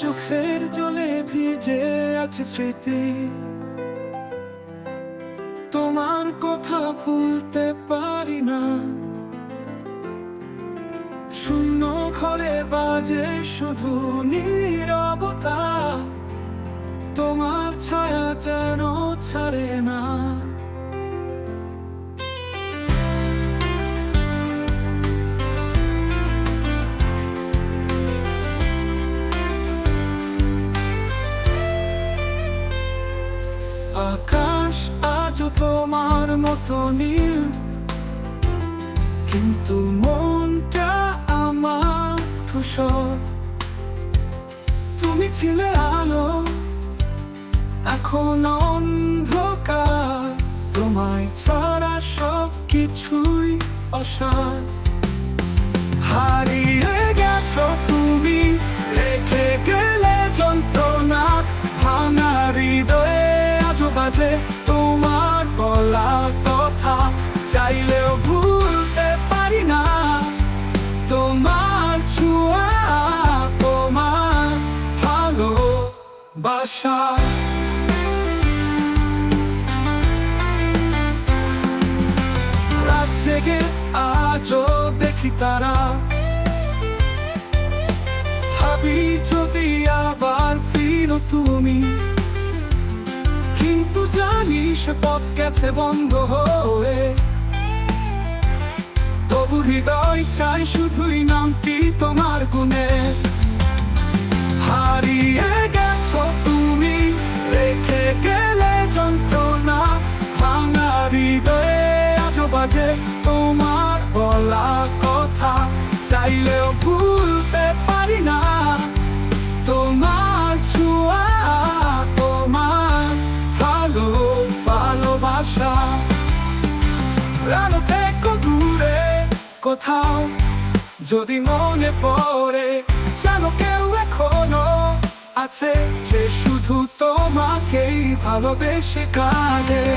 চোখের জলে ভিজে আছে স্মৃতি। তোমার কথা ভুলতে পারি না। শূন্য ঘরে বাজে শুধু নীরবতা। তোমার ছায়া যেন ছাড়ে না। আকাশ আজও তোমার মতো নীল। কিন্তু মনটা আমার ধূসর। তুমি ছিলে আলো, এখন অন্ধকার। তোমায় ছাড়া সব কিছুই অসার। হারিয়ে গেছ তুমি, রেখে চাইলেও ভুলতে পারি না। তোমার ছোঁয়া, তোমার ভালো বাসা জেগে আজও দেখি তারা। ভাবি যদি আবার ফিরো তুমি। কিন্তু জানিস পথ গেছে বন্ধ হয়ে। তবু হৃদয় চাই শুধুই নামটি তোমার গুণে। হারিয়ে গেছো তুমি, রেখে গেলে যন্ত্রণা ভাঙা হৃদয়ে আজও বাজে তোমার বলা কথা। চাইলেও ভুলতে পারি না, তোমার ছোঁয়া, তোমার ভালো ভালোবাসা। রানো কোথাও যদি মনে পড়ে জানো কেউ এখনও আছে যে শুধু তোমাকেই ভালোবেসে কাঁদে।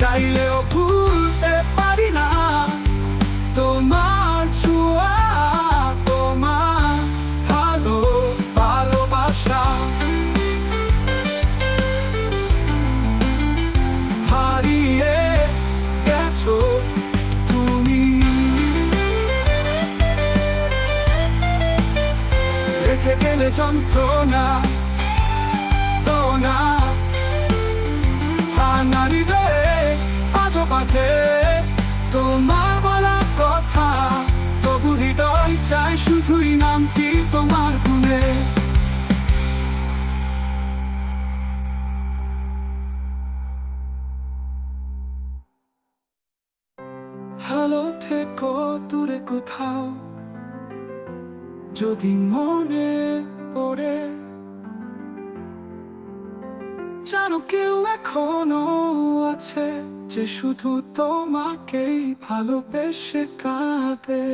চাইলেও ভুলতে পারি না। তোমার ছোঁয়া, তোমার ভালো ভালোবাসা। হারিয়ে গেছো তুমি। রেখে গেলে যন্ত্রণা না হৃদয়ে বাজে তোমার বলা কথা, তবু হৃদয় চাই শুধুই নামটি তোমার গুণে। ভালো থেকো, দূরে কোথাও। যদি মনে পড়ে জানো কেউ এখনও আছে যে শুধু তোমাকেই ভালোবেসে কাঁদে।